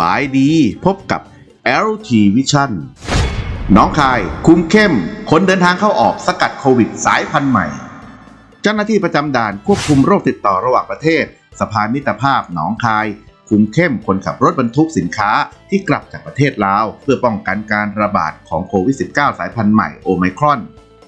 บายดีพบกับ LT Vision น้องคาย คุมเข้ม คนเดินทางเข้าออกสกัดโควิดสายพันธุ์ใหม่ เจ้าหน้าที่ประจำด่านควบคุมโรคติดต่อระหว่างประเทศ สภามิตรภาพหนองคาย คุมเข้มคนขับรถบรรทุกสินค้าที่กลับจากประเทศลาว เพื่อป้องกันการระบาดของโควิด -19 สายพันธุ์ใหม่โอไมครอน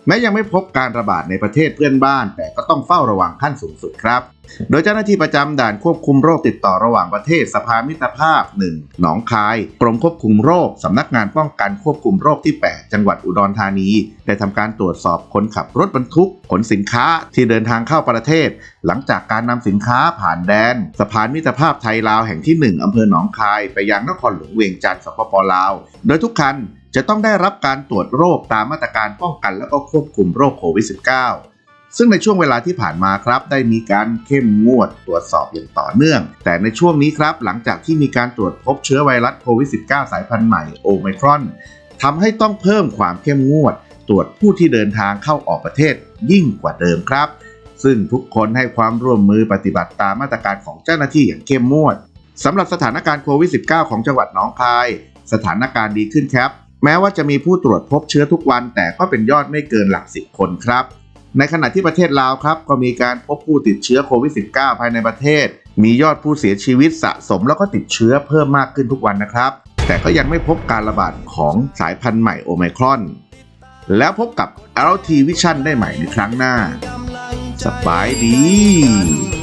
แม้ยังไม่พบการระบาดในประเทศเพื่อนบ้าน แต่ก็ต้องเฝ้าระวังขั้นสูงสุดครับ โดยเจ้าหน้าที่ประจำด่านควบคุมโรคติดต่อระหว่างประเทศสภามิตรภาพ 1 หนองคาย กรมควบคุมโรคสำนักงานป้องกันควบคุมโรคที่ 8 จังหวัดอุดรธานี ได้ทำการตรวจสอบคนขับรถบรรทุก ขนสินค้าที่เดินทางเข้าประเทศ หลังจากการนำสินค้าผ่านแดน สะพานมิตรภาพไทยลาวแห่งที่ 1อำเภอหนองคาย ไปยังนครหลวงเวียงจันทร์สปปลาว โดยทุกคันจะต้องได้รับการตรวจโรคตามมาตรการป้องกันและก็ควบคุมโรคโควิด -19 ซึ่งในช่วงเวลาที่ผ่านมาครับได้มีการเข้มงวดตรวจสอบอย่างต่อเนื่อง แต่ในช่วงนี้ครับหลังจากที่มีการตรวจพบเชื้อไวรัสโควิด -19 สายพันธุ์ใหม่โอไมครอนทำให้ต้องเพิ่มความเข้มงวด ตรวจผู้ที่เดินทางเข้าออกประเทศยิ่งกว่าเดิมครับ ซึ่งทุกคนให้ความร่วมมือปฏิบัติตามมาตรการของเจ้าหน้าที่อย่างเข้มงวดสำหรับสถานการณ์โควิด -19 ของจังหวัดหนองคาย สถานการณ์ดีขึ้นครับ แม้ว่าจะมีผู้ตรวจพบเชื้อทุกวัน แต่ก็เป็นยอดไม่เกินหลักสิบคนครับ ในขณะที่ประเทศลาวครับ ก็มีการพบผู้ติดเชื้อโควิด -19 ภายในประเทศ มียอดผู้เสียชีวิตสะสมแล้วก็ติดเชื้อเพิ่มมากขึ้นทุกวันนะครับ แต่ก็ยังไม่พบการระบาดของสายพันธุ์ใหม่โอไมครอน แล้วพบกับ LT Vision ได้ใหม่ในครั้งหน้า สบายดี